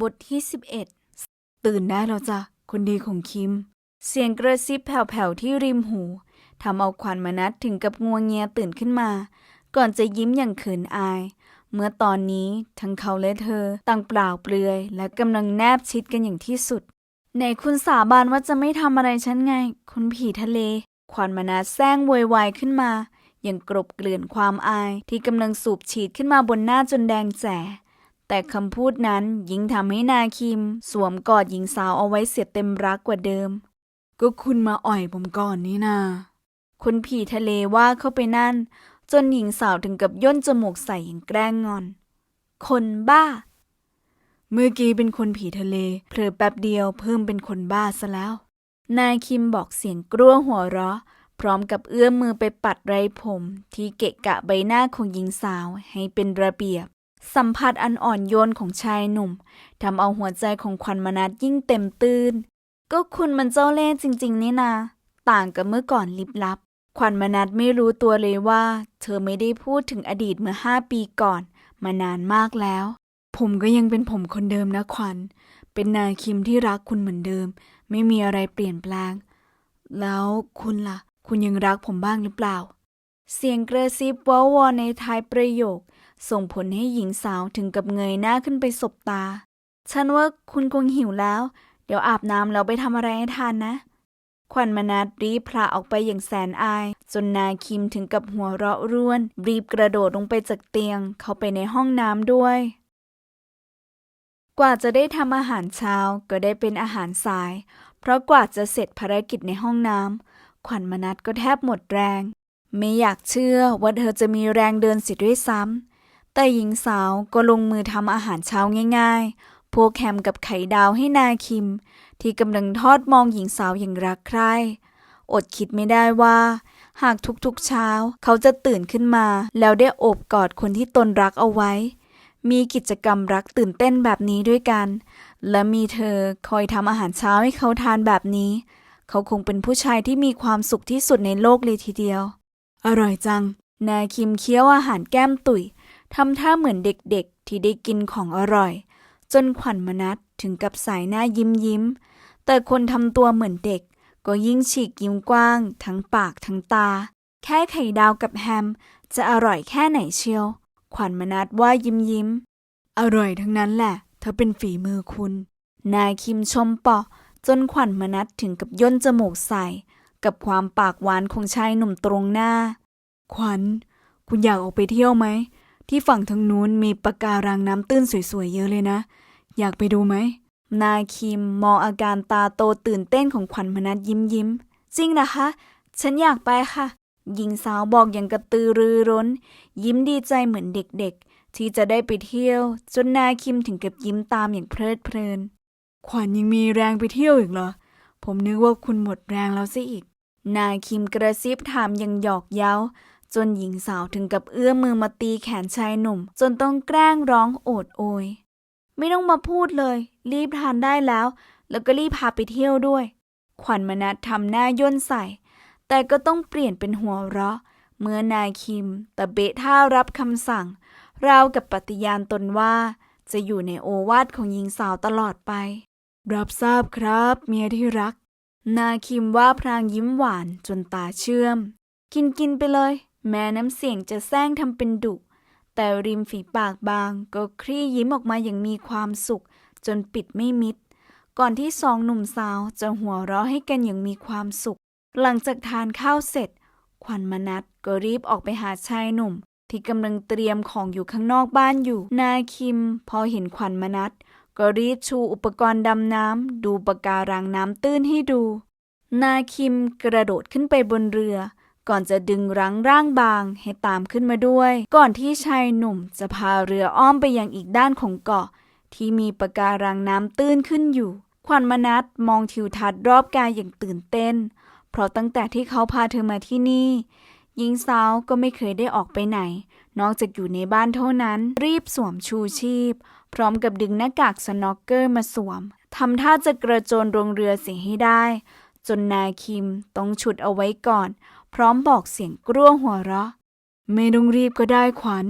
บทที่ 11 ตื่นได้แล้วจ้ะคนดีของคิม เสียงกระซิบแผ่วๆที่ริมหูทำเอาขวัญมานัดถึงกับงัวงเงียตื่นขึ้นมา ก่อนจะยิ้มอย่างเขินอาย เมื่อตอนนี้ทั้งเขาและเธอต่างเปล่าเปลือย และกำลังแนบชิดกันอย่างที่สุดไหนคุณสาบานว่าจะไม่ทำอะไรฉันไง คุณผีทะเล ขวัญมานัดแซงโวยวายขึ้นมา ย่างกรบเกลื่อนความอายที่กำลังสูบฉีดขึ้นมาบนหน้าจนแดงแจ๋แต่คำพูดนั้นยิ่งทำให้นาคิม สวมกอดหญิงสาวเอาไว้เสียเต็มรักกว่าเดิม ก็คุณมาอ่อยผมก่อนนี่นาคุณผีทะเลว่าเข้าไปนั่น จนหญิงสาวถึงกับย่นจมูกใส่อย่างแกล้งงอน คนบ้า เมื่อกี้เป็นคนผีทะเลเผลอแป๊บเดียวเพิ่มเป็นคนบ้าซะแล้ว นายคิมบอกเสียงกลัวหัวเราะ พร้อมกับเอื้อมมือไปปัดไรผม ที่เกะกะใบหน้าของหญิงสาวให้เป็นระเบียบ สัมผัสอันอ่อนโยนของชายหนุ่มทำเอาหัวใจของควันมนัดยิ่งเต็มตื้น ก็คุณมันเจ้าเล่ห์จริง ๆ นี่นา ต่างกับเมื่อก่อนลิบลับ ขวัญมนัดไม่รู้ตัวเลยว่า เธอไม่ได้พูดถึงอดีตเมื่อห้าปีก่อน มานานมากแล้ว ผมก็ยังเป็นผมคนเดิมนะขวัญ เป็นนายคิมที่รักคุณเหมือนเดิม ไม่มีอะไรเปลี่ยนแปลง แล้วคุณล่ะ คุณยังรักผมบ้างหรือเปล่า เสียงกระซิบว้าวอในท้ายประโยค ส่งผลให้หญิงสาวถึงกับเงยหน้าขึ้นไปสบตา ฉันว่าคุณคงหิวแล้ว เดี๋ยวอาบน้ำแล้วไปทำอะไรให้ทานนะ ขวัญมนัดรีบพลาออกไปอย่างแสนอาย จนนาคิมถึงกับหัวเราะร่วน รีบกระโดดลงไปจากเตียง เข้าไปในห้องน้ำด้วย กว่าจะได้ทำอาหารเช้าก็ได้เป็นอาหารสาย เพราะกว่าจะเสร็จภารกิจในห้องน้ำ ขวัญมนัดก็แทบหมดแรง ไม่อยากเชื่อว่าเธอจะมีแรงเดินสิด้วยซ้ำ แต่หญิงสาวก็ลงมือทำอาหารเช้าง่ายๆ พวกแฮมกับไข่ดาวให้นาคิม ที่กำลังทอดมองหญิงสาวอย่างรักใคร่ อดคิดไม่ได้ว่า หากทุกๆเช้าเขาจะตื่นขึ้นมา แล้วได้โอบกอดคนที่ตนรักเอาไว้ มีกิจกรรมรักตื่นเต้นแบบนี้ด้วยกัน และมีเธอคอยทำอาหารเช้าให้เขาทานแบบนี้ เขาคงเป็นผู้ชายที่มีความสุขที่สุดในโลกเลยทีเดียว อร่อยจัง นาคิมเคี้ยวอาหารแก้มตุ๋ยทำท่าเหมือนเด็กๆ ที่ได้กินของอร่อย จนขวัญมนัดถึงกับสายหน้ายิ้มยิ้ม แต่คนทำตัวเหมือนเด็ก ก็ยิ่งฉีกยิ้มกว้าง ทั้งปากทั้งตา แค่ไข่ดาวกับแฮม จะอร่อยแค่ไหนเชียว ขวัญมนัดว่ายิ้มยิ้ม อร่อยทั้งนั้นแหละ เธอเป็นฝีมือคุณ นายคิมชมปาะ จนขวัญมนัดถึงกับย่นจมูกใส่ กับความปากหวานของชายหนุ่มตรงหน้า ขวัญ คุณอยากออกไปเที่ยวไหม ที่ฝั่งทางนู้นมีปะการังน้ำตื้นสวยๆเยอะเลยนะ อยากไปดูไหม นายคิมมองอาการตาโตตื่นเต้นของขวัญมนัดยิ้มยิ้ม จริงนะคะ ฉันอยากไปค่ะ หญิงสาวบอกอย่างกระตือรือร้น ยิ้มดีใจเหมือนเด็กๆที่จะได้ไปเที่ยว จนนายคิมถึงกับยิ้มตามอย่างเพลิดเพลิน ขวัญยังมีแรงไปเที่ยวอีกเหรอ ผมนึกว่าคุณหมดแรงแล้วซะอีก นายคิมกระซิบถามย่างหยอกเย้า จนหญิงสาวถึงกับเอื้อมมือมาตีแขนชายหนุ่ม จนต้องแกล้งร้องโอดโอย ไม่ต้องมาพูดเลย รีบทานได้แล้ว แล้วก็รีบพาไปเที่ยวด้วย ขวัญมนัดทำหน้าย่นใส่ แต่ก็ต้องเปลี่ยนเป็นหัวเราะ เมื่อนายคิมตะเบะท่ารับคำสั่งราวกับปฏิญาณตนว่าจะอยู่ในโอวาทของหญิงสาวตลอดไป รับทราบครับเมียที่รัก นาคิมว่าพรางยิ้มหวานจนตาเชื่อม กินกินไปเลย แม้น้ำเสียงจะแซงทำเป็นดุ แต่ริมฝีปากบาง ก็คลี่ยิ้มออกมาอย่างมีความสุข จนปิดไม่มิด ก่อนที่สองหนุ่มสาวจะหัวเราะให้กันอย่างมีความสุข หลังจากทานข้าวเสร็จ ขวัญมนัดก็รีบออกไปหาชายหนุ่ม ที่กำลังเตรียมของอยู่ข้างนอกบ้านอยู่ นายคิม พอเห็นขวัญมนัด ก็รีบชูอุปกรณ์ดำน้ำดูปะการังน้ำตื้นให้ดู นาคิมกระโดดขึ้นไปบนเรือ ก่อนจะดึงรั้งร่างบางให้ตามขึ้นมาด้วย ก่อนที่ชายหนุ่มจะพาเรืออ้อมไปยังอีกด้านของเกาะ ที่มีปะการังน้ำตื้นขึ้นอยู่ ขวัญมนัดมองทิวทัศน์รอบกายอย่างตื่นเต้น เพราะตั้งแต่ที่เขาพาเธอมาที่นี่หญิงสาวก็ไม่เคยได้ออกไปไหน นอกจากอยู่ในบ้านเท่านั้นรีบสวมชูชีพ พร้อมกับดึงหน้ากากสโนว์เกอร์มาสวมทำท่าจะกระโจนลงเรือเสียให้ได้ จนนายคิมต้องฉุดเอาไว้ก่อน พร้อมบอกเสียงกลั้วหัวเราะ ไม่ต้องรีบก็ได้ขวัญ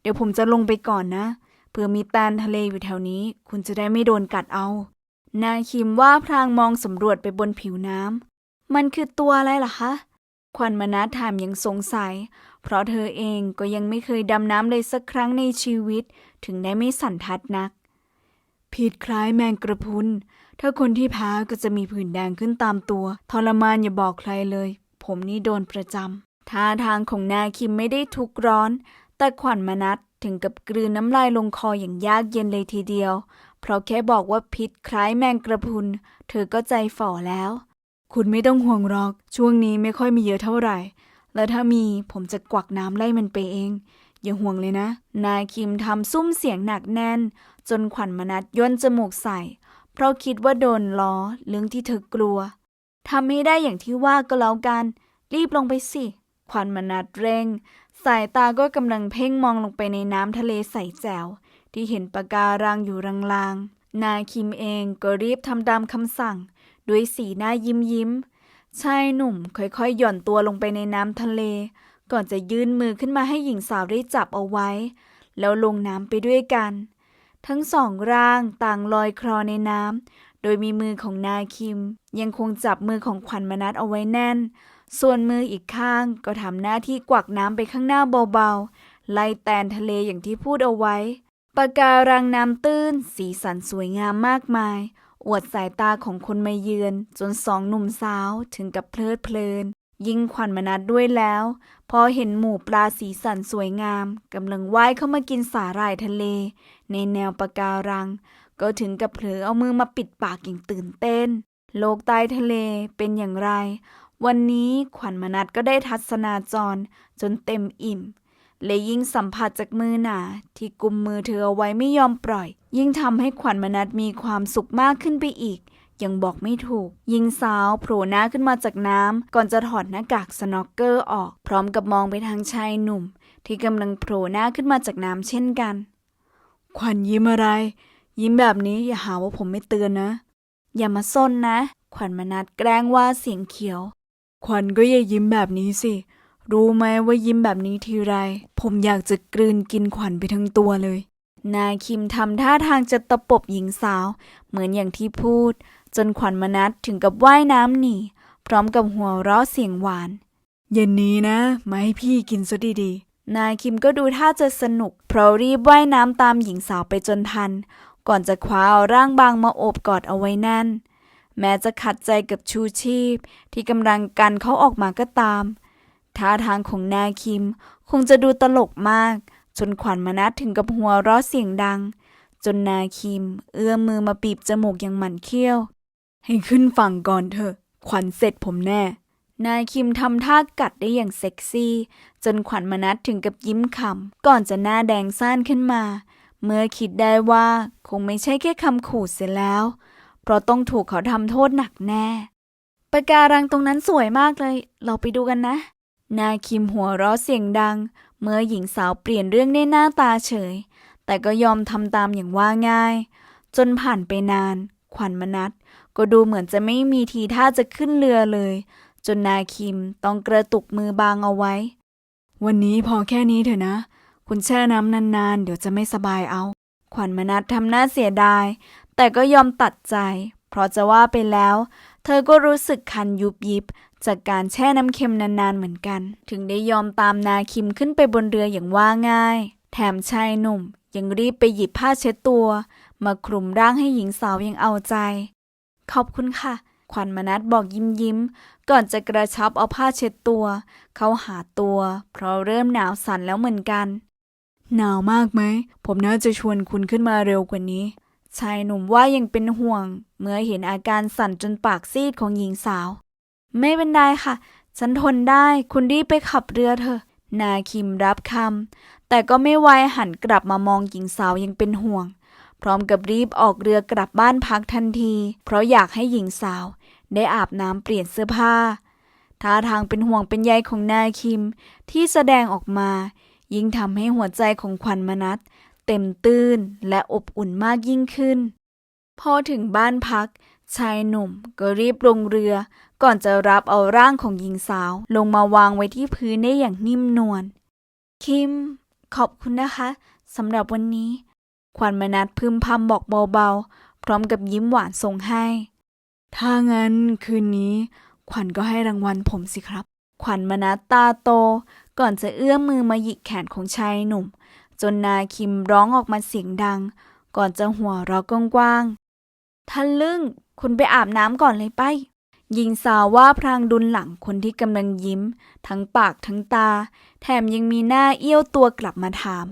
เดี๋ยวผมจะลงไปก่อนนะเผื่อมีแตนทะเลอยู่แถวนี้ คุณจะได้ไม่โดนกัดเอา นาคิมว่าพลางมองสำรวจไปบนผิวน้ำมันคือตัวอะไรล่ะคะ ควันมานาถามยังสงสัย เพราะเธอเองก็ยังไม่เคยดำน้ำเลยสักครั้งในชีวิต ถึงได้ไม่สันทัดนักผิดคล้ายแมงกระพุน ถ้าคนที่แพ้ก็จะมีผื่นแดงขึ้นตามตัว ทรมานอย่าบอกใครเลย ผมนี่โดนประจำท่าทางของนาคิมไม่ได้ทุกร้อน แต่ขวัญมนัดถึงกับกลืนน้ำลายลงคออย่างยากเย็นเลยทีเดียว เพราะแค่บอกว่าพิษคล้ายแมงกระพุน เธอก็ใจฝ่อแล้ว คุณไม่ต้องห่วงหรอก ช่วงนี้ไม่ค่อยมีเยอะเท่าไหร่ แล้วถ้ามีผมจะกวักน้ำไล่มันไปเอง อย่าห่วงเลยนะ นายคิมทำซุ้มเสียงหนักแน่น จนขวัญมนัดย่นจมูกใส่ เพราะคิดว่าโดนล้อเรื่องที่เธอกลัวทำให้ได้อย่างที่ว่าก็แล้วกัน รีบลงไปสิ ขวัญมนัดเร่ง สายตาก็กำลังเพ่งมองลงไปในน้ำทะเลใสแจ๋วที่เห็นปะการังอยู่ลางๆ นายคิมเองก็รีบทำตามคำสั่ง ด้วยสีหน้ายิ้มยิ้ม ชายหนุ่มค่อยๆหย่อนตัวลงไปในน้ำทะเล ก่อนจะยื่นมือขึ้นมาให้หญิงสาวได้จับเอาไว้ แล้วลงน้ำไปด้วยกัน ทั้งสองร่างต่างลอยคลอในน้ำโดยมีมือของนาคิม ยังคงจับมือของขวัญมนัดเอาไว้แน่น ส่วนมืออีกข้างก็ทำหน้าที่กวักน้ำไปข้างหน้าเบาๆ ไล่แตนทะเลอย่างที่พูดเอาไว้ปะการังน้ำตื้น สีสันสวยงามมากมาย อวดสายตาของคนมาเยือน จนสองหนุ่มสาวถึงกับเพลิดเพลิน ยิ่งขวัญมนัดด้วยแล้ว พอเห็นหมู่ปลาสีสันสวยงามกำลังว่ายเข้ามากินสาหร่ายทะเล ในแนวปะการัง ก็ถึงกับเผลอเอามือมาปิดปากอย่างตื่นเต้น โลกใต้ทะเลเป็นอย่างไร วันนี้ขวัญมนัดก็ได้ทัศนาจร จนเต็มอิ่ม และยิ่งสัมผัสจากมือหนาที่กุมมือเธอเอาไว้ไม่ยอมปล่อย ยิ่งทำให้ขวัญมนัดมีความสุขมากขึ้นไปอีก ยังบอกไม่ถูก ยิงสาวโผล่หน้าขึ้นมาจากน้ำก่อนจะถอดหน้ากากสโนว์เกอร์ออก พร้อมกับมองไปทางชายหนุ่ม ที่กำลังโผล่หน้าขึ้นมาจากน้ำเช่นกัน ขวัญยิ้มอะไร ยิ้มแบบนี้อย่าหาว่าผมไม่เตือนนะ อย่ามาซนนะ ขวัญมนัดแกล้งว่าเสียงเขียว ขวัญก็อย่ายิ้มแบบนี้สิ รู้ไหมว่ายิ้มแบบนี้ทีไร ผมอยากจะกลืนกินขวัญไปทั้งตัวเลย นายคิมทำท่าทางจะตะปบหญิงสาว เหมือนอย่างที่พูด จนขวัญมนัดถึงกับว่ายน้ำหนีพร้อมกับหัวเราะเสียงหวาน เย็นนี้นะมาให้พี่กินซะดีๆ นายคิมก็ดูท่าจะสนุก เพราะรีบว่ายน้ำตามหญิงสาวไปจนทัน ก่อนจะคว้าเอาร่างบางมาโอบกอดเอาไว้แน่น แม้จะขัดใจกับชูชีพ ที่กำลังกันเขาออกมาก็ตาม ท่าทางของนาคิม คงจะดูตลกมาก จนขวัญมนัดถึงกับหัวเราะเสียงดัง จนนาคิม เอื้อมมือมาปีบจมูกอย่างหมันเขี้ยว ให้ขึ้นฝั่งก่อนเถอะ ขวัญเสร็จผมแน่ นายคิมทำท่ากัดได้อย่างเซ็กซี่ จนขวัญมนัดถึงกับยิ้มขำก่อนจะหน้าแดงซ่านขึ้นมา เมื่อคิดได้ว่าคงไม่ใช่แค่คำขู่เสียแล้ว เพราะต้องถูกเขาทำโทษหนักแน่ปะการังตรงนั้นสวยมากเลย เราไปดูกันนะ นายคิมหัวเราะเสียงดัง เมื่อหญิงสาวเปลี่ยนเรื่องได้หน้าตาเฉย แต่ก็ยอมทำตามอย่างว่าง่าย จนผ่านไปนาน ขวัญมนัดก็ดูเหมือนจะไม่มีทีท่าจะขึ้นเรือเลย จนนายคิมต้องกระตุกมือบางเอาไว้ วันนี้พอแค่นี้เถอะนะ คุณแช่น้ำนานๆ เดี๋ยวจะไม่สบายเอา ขวัญมนัดทำหน้าเสียดาย แต่ก็ยอมตัดใจ เพราะจะว่าไปแล้ว เธอก็รู้สึกคันยุบยิบ จากการแช่น้ำเค็มนานๆเหมือนกัน ถึงได้ยอมตามนาคิมขึ้นไปบนเรืออย่างว่าง่าย แถมชายหนุ่มยังรีบไปหยิบผ้าเช็ดตัว มาคลุมร่างให้หญิงสาวยังเอาใจ ขอบคุณค่ะ ขวัญมนัดบอกยิ้มยิ้ม ก่อนจะกระชับเอาผ้าเช็ดตัว เข้าหาตัว เพราะเริ่มหนาวสั่นแล้วเหมือนกัน หนาวมากไหม ผมน่าจะชวนคุณขึ้นมาเร็วกว่านี้ ชายหนุ่มว่ายังเป็นห่วง เมื่อเห็นอาการสั่นจนปากซีดของหญิงสาว ไม่เป็นไรค่ะ ฉันทนได้ คุณรีบไปขับเรือเถอะ นาคิมรับคำ แต่ก็ไม่ไวหันกลับมามองหญิงสาวยังเป็นห่วง พร้อมกับรีบออกเรือกลับบ้านพักทันที เพราะอยากให้หญิงสาว ได้อาบน้ำเปลี่ยนเสื้อผ้า ท่าทางเป็นห่วงเป็นใยของนาคิม ที่แสดงออกมา ยิ่งทำให้หัวใจของขวัญมนัดเต็มตื้นและอบอุ่นมากยิ่งขึ้น พอถึงบ้านพักชายหนุ่มก็รีบลงเรือ ก่อนจะรับเอาร่างของหญิงสาว ลงมาวางไว้ที่พื้นได้อย่างนิ่มนวล คิม ขอบคุณนะคะสำหรับวันนี้ ขวัญมนัดพึมพำบอกเบาๆ พร้อมกับยิ้มหวานส่งให้ ถ้างั้นคืนนี้ ขวัญก็ให้รางวัลผมสิครับ ขวัญมนัดตาโต ก่อนจะเอื้อมมือมาหยิกแขนของชายหนุ่ม จนนาคิมร้องออกมาเสียงดัง ก่อนจะหัวเราะกว้างๆท่านลึ่ง คุณไปอาบน้ำก่อนเลยไป หญิงสาวว่าพรางดุลหลังคนที่กำลังยิ้ม ทั้งปากทั้งตา แถมยังมีหน้าเอี้ยวตัวกลับมาถาม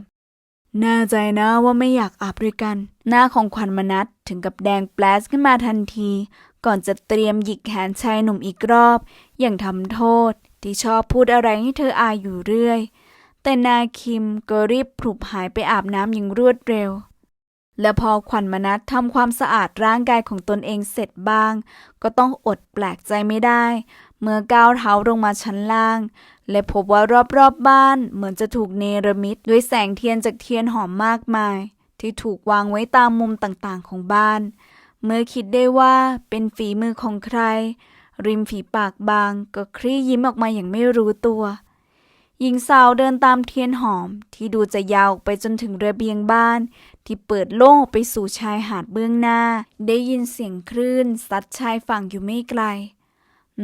แน่ใจนะว่าไม่อยากอาบด้วยกัน หน้าของขวัญมนัดถึงกับแดงแปลสขึ้นมาทันที ก่อนจะเตรียมหยิกแขนชายหนุ่มอีกรอบ อย่างทำโทษ ที่ชอบพูดอะไรให้เธออายอยู่เรื่อย แต่นาคิมก็รีบผลุบหายไปอาบน้ำอย่างรวดเร็ว และพอขวัญมนัดทำความสะอาดร่างกายของตนเองเสร็จบ้าง ก็ต้องอดแปลกใจไม่ได้ เมื่อก้าวเท้าลงมาชั้นล่าง และพบว่ารอบๆบบ้านเหมือนจะถูกเนรมิตด้วยแสงเทียนจากเทียนหอมมากมาย ที่ถูกวางไว้ตามมุมต่างๆของบ้าน เมื่อคิดได้ว่าเป็นฝีมือของใคร ริมฝีปากบางก็คลี่ยิ้มออกมาอย่างไม่รู้ตัว หญิงสาวเดินตามเทียนหอมที่ดูจะยาวไปจนถึงระเบียงบ้าน ที่เปิดโล่งออกไปสู่ชายหาดเบื้องหน้า ได้ยินเสียงคลื่นซัดชายฝั่งอยู่ไม่ไกล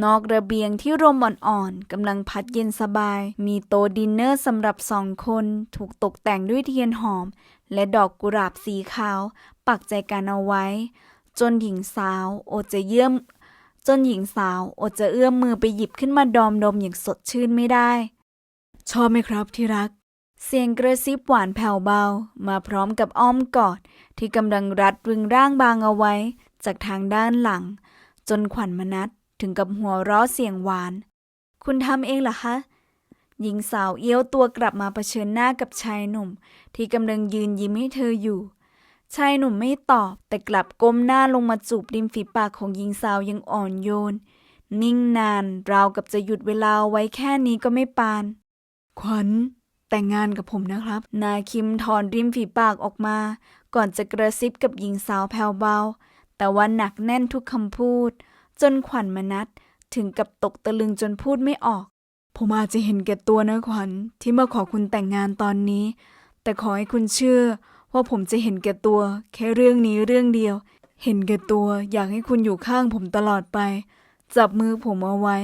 นอกระเบียงที่ลมอ่อนๆกำลังพัดเย็นสบาย มีโต๊ะดินเนอร์สำหรับสองคนถูกตกแต่งด้วยเทียนหอม และดอกกุหลาบสีขาว ปักใจกันเอาไว้ จนหญิงสาวอดจะเยื่อมจนหญิงสาวอดจะเอื้อมมือไปหยิบขึ้นมาดอมดมอย่างสดชื่นไม่ได้ ชอบไหมครับที่รัก เสียงกระซิบหวานแผ่วเบา มาพร้อมกับอ้อมกอด ที่กำลังรัดรึงร่างบางเอาไว้ จากทางด้านหลัง จนขวัญมนัดถึงกับหัวเราะเสียงหวาน คุณทำเองเหรอคะ หญิงสาวเอี้ยวตัวกลับมาเผชิญหน้ากับชายหนุ่ม ที่กำลังยืนยิ้มให้เธออยู่ ชายหนุ่มไม่ตอบ แต่กลับก้มหน้าลงมาจูบริมฝีปากของหญิงสาวยังอ่อนโยน นิ่งนานราวกับจะหยุดเวลาไว้แค่นี้ก็ไม่ปาน ขวัญแต่งงานกับผมนะครับ นายคิมถอนริมฝีปากออกมา ก่อนจะกระซิบกับหญิงสาวแผ่วเบา แต่ว่าหนักแน่นทุกคำพูด จนขวัญมนัดถึงกับตกตะลึงจนพูดไม่ออก ผมอาจจะเห็นแก่ตัวนะขวัญที่มาขอคุณแต่งงานตอนนี้ แต่ขอให้คุณเชื่อว่าผมจะเห็นแก่ตัว แค่เรื่องนี้เรื่องเดียว เห็นแก่ตัวอยากให้คุณอยู่ข้างผมตลอดไป จับมือผมเอาไว้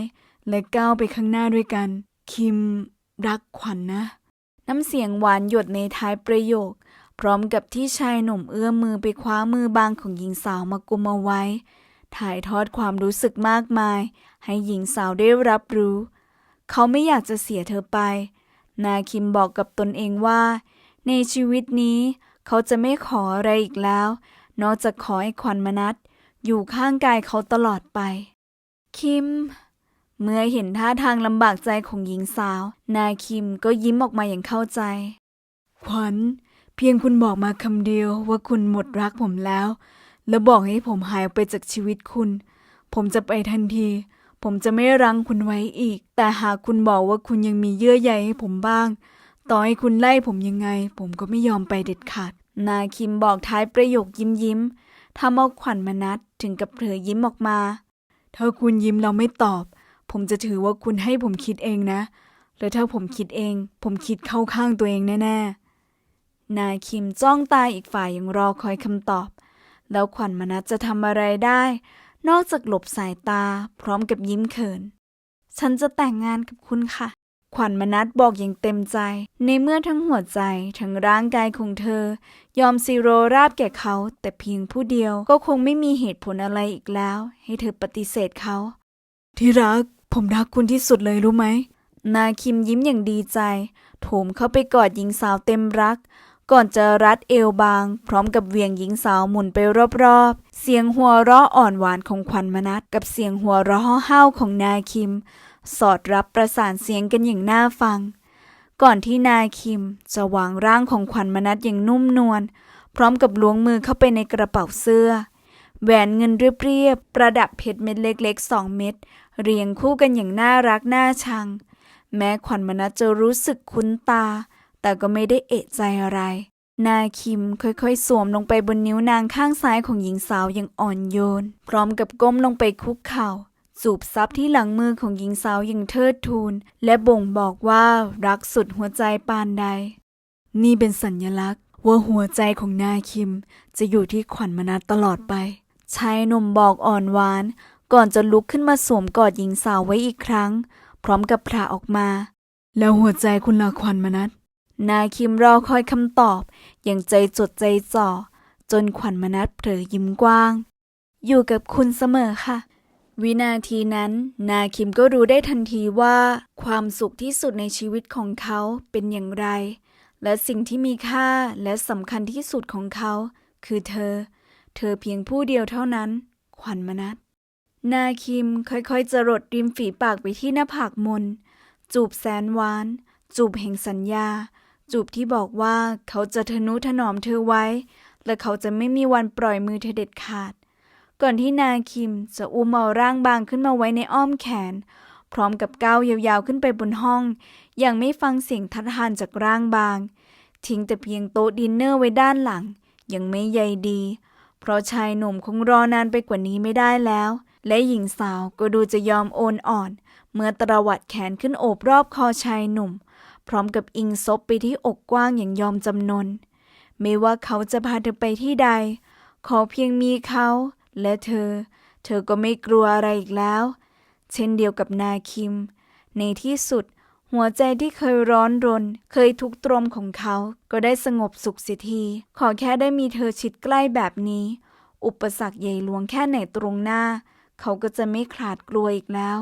และก้าวไปข้างหน้าด้วยกัน คิม รักขวัญนะ น้ำเสียงหวานหยดในท้ายประโยค พร้อมกับที่ชายหนุ่มเอื้อมมือไปคว้ามือบางของหญิงสาวมากุมเอาไว้ ถ่ายทอดความรู้สึกมากมาย ให้หญิงสาวได้รับรู้ เขาไม่อยากจะเสียเธอไป นาคิมบอกกับตนเองว่า ในชีวิตนี้เขาจะไม่ขออะไรอีกแล้ว นอกจากขอให้ขวัญมนัดอยู่ข้างกายเขาตลอดไป คิม เมื่อเห็นท่าทางลำบากใจของหญิงสาว นาคิมก็ยิ้มออกมาอย่างเข้าใจ ขวัญ เพียงคุณบอกมาคำเดียวว่าคุณหมดรักผมแล้ว แล้วบอกให้ผมหายไปจากชีวิตคุณ ผมจะไปทันที ผมจะไม่รั้งคุณไว้อีก แต่หากคุณบอกว่าคุณยังมีเยื่อใยให้ผมบ้าง ต่อให้คุณไล่ผมยังไง ผมก็ไม่ยอมไปเด็ดขาด นาคิมบอกท้ายประโยคยิ้มยิ้มๆทำเอาขวัญมนัดถึงกับเผลอยิ้มออกมา ถ้าคุณยิ้มเราไม่ตอบ ผมจะถือว่าคุณให้ผมคิดเองนะ และถ้าผมคิดเอง ผมคิดเข้าข้างตัวเองแน่ๆ นายคิมจ้องตาอีกฝ่ายยังรอคอยคำตอบ แล้วขวัญมนัสจะทำอะไรได้ นอกจากหลบสายตา พร้อมกับยิ้มเขิน ฉันจะแต่งงานกับคุณค่ะ ขวัญมนัสบอกอย่างเต็มใจ ในเมื่อทั้งหัวใจทั้งร่างกายของเธอ ยอมซีโรราบแก่เขา แต่เพียงผู้เดียวก็คงไม่มีเหตุผลอะไรอีกแล้ว ให้เธอปฏิเสธเขาที่รัก ผมรักคุณที่สุดเลยรู้ไหม นาคิมยิ้มอย่างดีใจ โถมเข้าไปกอดหญิงสาวเต็มรัก ก่อนจะรัดเอวบาง พร้อมกับเวียงหญิงสาวหมุนไปรอบๆ เสียงหัวเราะอ่อนหวานของขวัญมนัสกับเสียงหัวเราะห้าวของนาคิม สอดรับประสานเสียงกันอย่างน่าฟัง ก่อนที่นาคิมจะวางร่างของขวัญมนัสอย่างนุ่มนวล พร้อมกับล้วงมือเข้าไปในกระเป๋าเสื้อแหวนเงินเรียบๆ ประดับเพชรเม็ดเล็กๆสองเม็ด เรียงคู่กันอย่างน่ารักน่าชัง แม้ขวัญมนัสจะรู้สึกคุ้นตา แต่ก็ไม่ได้เอะใจอะไร นาคิมค่อยๆ สวมลงไปบนนิ้วนางข้างซ้ายของหญิงสาวอย่างอ่อนโยน พร้อมกับก้มลงไปคุกเข่าจูบซับที่หลังมือของหญิงสาวอย่างเทิดทูน และบ่งบอกว่ารักสุดหัวใจปานใด นี่เป็นสัญญลักษณ์ ว่าหัวใจของนายคิม จะอยู่ที่ขวัญมนัสตลอดไปชายหนุ่มบอกอ่อนหวาน ก่อนจะลุกขึ้นมาสวมกอดหญิงสาวไว้อีกครั้ง พร้อมกับพระออกมา แล้วหัวใจคุณล่ะขวัญมนัสนายคิมรอคอยคำตอบ อย่างใจจดใจจ่อ จนขวัญมนัสเผลอยิ้มกว้าง อยู่กับคุณเสมอค่ะ วินาทีนั้น นาคิมก็รู้ได้ทันทีว่า ความสุขที่สุดในชีวิตของเขาเป็นอย่างไร และสิ่งที่มีค่าและสำคัญที่สุดของเขา คือเธอ เธอเพียงผู้เดียวเท่านั้น ขวัญมนัส นาคิมค่อยๆจะรดริมฝีปากไปที่หน้าผากมน จูบแสนหวาน จูบแห่งสัญญา จูบที่บอกว่าเขาจะทนุถนอมเธอไว้ และเขาจะไม่มีวันปล่อยมือเธอเด็ดขาด ก่อนที่นาคิมจะอุ้มเอาร่างบางขึ้นมาไว้ในอ้อมแขน พร้อมกับก้าวยาวๆขึ้นไปบนห้อง อย่างไม่ฟังเสียงทัดทานจากร่างบาง ทิ้งแต่เพียงโต๊ะดินเนอร์ไว้ด้านหลัง ยังไม่ใยดี เพราะชายหนุ่มคงรอนานไปกว่านี้ไม่ได้แล้ว และหญิงสาวก็ดูจะยอมโอนอ่อน เมื่อตระวัดแขนขึ้นโอบรอบคอชายหนุ่ม พร้อมกับอิงซบไปที่อกกว้างอย่างยอมจำนน ไม่ว่าเขาจะพาเธอไปที่ใด ขอเพียงมีเขาและเธอ เธอก็ไม่กลัวอะไรอีกแล้ว เช่นเดียวกับนาคิม ในที่สุด หัวใจที่เคยร้อนรน เคยทุกตรมของเขาก็ได้สงบสุขเสียที ขอแค่ได้มีเธอชิดใกล้แบบนี้ อุปสรรคใหญ่หลวงแค่ไหนตรงหน้า เขาก็จะไม่ขลาดกลัวอีกแล้ว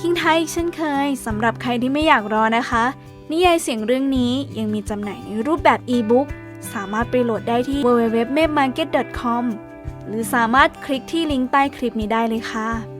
ทิ้งท้ายอีกเช่นเคยสำหรับใครที่ไม่อยากรอนะคะ นิยายเสียงเรื่องนี้ยังมีจำหน่ายในรูปแบบอีบุ๊กสามารถไปโหลดได้ที่ www.mapmarket.com หรือสามารถคลิกที่ลิงก์ใต้คลิปนี้ได้เลยค่ะ